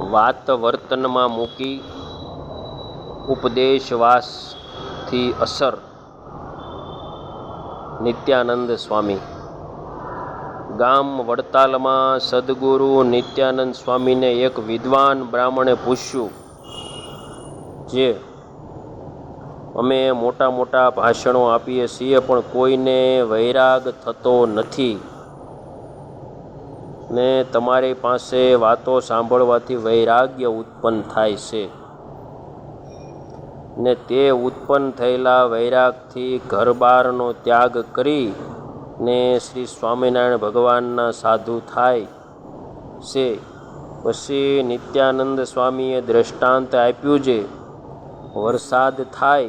વાત વર્તનમાં મૂકી ઉપદેશવાસથી અસર. નિત્યાનંદ સ્વામી. ગામ વડતાલમાં સદગુરુ નિત્યાનંદ સ્વામીને એક વિદ્વાન બ્રાહ્મણે પૂછ્યું, જે, અમે મોટા મોટા ભાષણો આપીએ છીએ પણ કોઈને વૈરાગ થતો નથી. ને તમારી પાસે વાતો સાંભળવાથી વૈરાગ્ય ઉત્પન્ન થાય છે. ને તે ઉત્પન્ન થયેલા વૈરાગથી ઘરબારનો ત્યાગ કરી ને શ્રી સ્વામિનારાયણ ભગવાનના સાધુ થાય છે. પછી નિત્યાનંદ સ્વામીએ દ્રષ્ટાંત આપ્યું છે વરસાદ થાય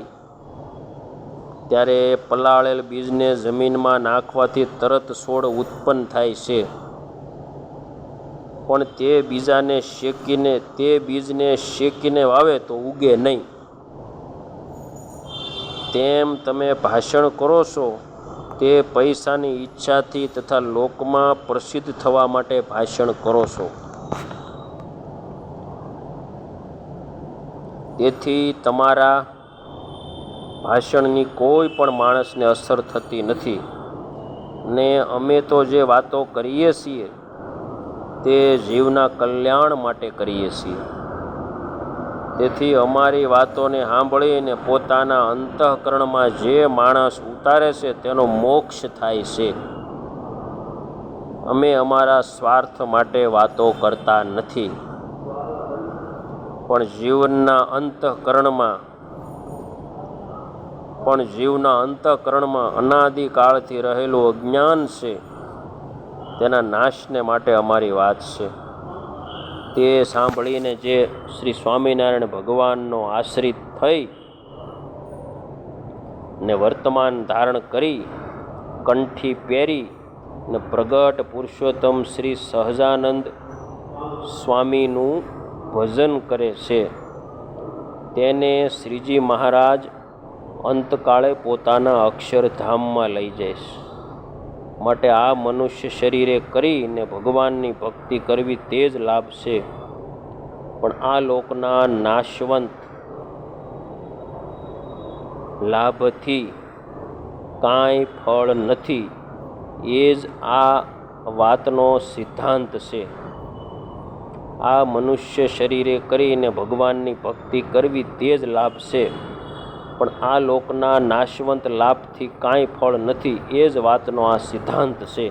ત્યારે પલાળેલ બીજને જમીનમાં નાખવાથી તરત છોડ ઉત્પન્ન થાય છે. પણ તે બીજાને શેકીને, તે બીજને શેકીને વાવે તો ઉગે નહીં. તેમ તમે ભાષણ કરો છો, તે પૈસાની ઈચ્છાથી તથા લોકમાં પ્રસિદ્ધ થવા માટે ભાષણ કરો છો. તેથી તમારા ભાષણની કોઈ પણ માણસને અસર થતી નથી. ને અમે તો જે વાતો કરીએ છીએ તે જીવના કલ્યાણ માટે કરીએ છીએ. તેથી અમારી વાતોને સાંભળીને પોતાના અંતઃકરણમાં જે માણસ ઉતારે છે તેનો મોક્ષ થાય છે. અમે અમારા સ્વાર્થ માટે વાતો કરતા નથી. પણ જીવનના અંતઃકરણમાં, પણ જીવના અંતઃકરણમાં અનાદિકાળથી રહેલું અજ્ઞાન છે. તેના નાશને માટે અમારી વાત છે. તે સાંભળીને જે શ્રી સ્વામિનારાયણ ભગવાનનો આશ્રિત થઈ ને વર્તમાન ધારણ કરી, કંઠી પહેરી ને પ્રગટ પુરુષોત્તમ શ્રી સહજાનંદ સ્વામીનું ભજન કરે છે. તેને શ્રીજી મહારાજ અંતકાળે પોતાના અક્ષરધામમાં લઈ જઈશ માટે આ મનુષ્ય શરીરે કરીને ભગવાનની ભક્તિ કરવી તે જ લાભ છે. પણ આ લોકના નાશવંત લાભથી કાંઈ ફળ નથી. એ જ આ વાતનો સિદ્ધાંત છે. આ મનુષ્ય શરીરે કરીને ભગવાનની ભક્તિ કરવી તે જ લાભ છે. પણ આ લોકના નાશવંત લાભથી કાંઈ ફળ નથી એ જ વાતનો આ સિદ્ધાંત છે.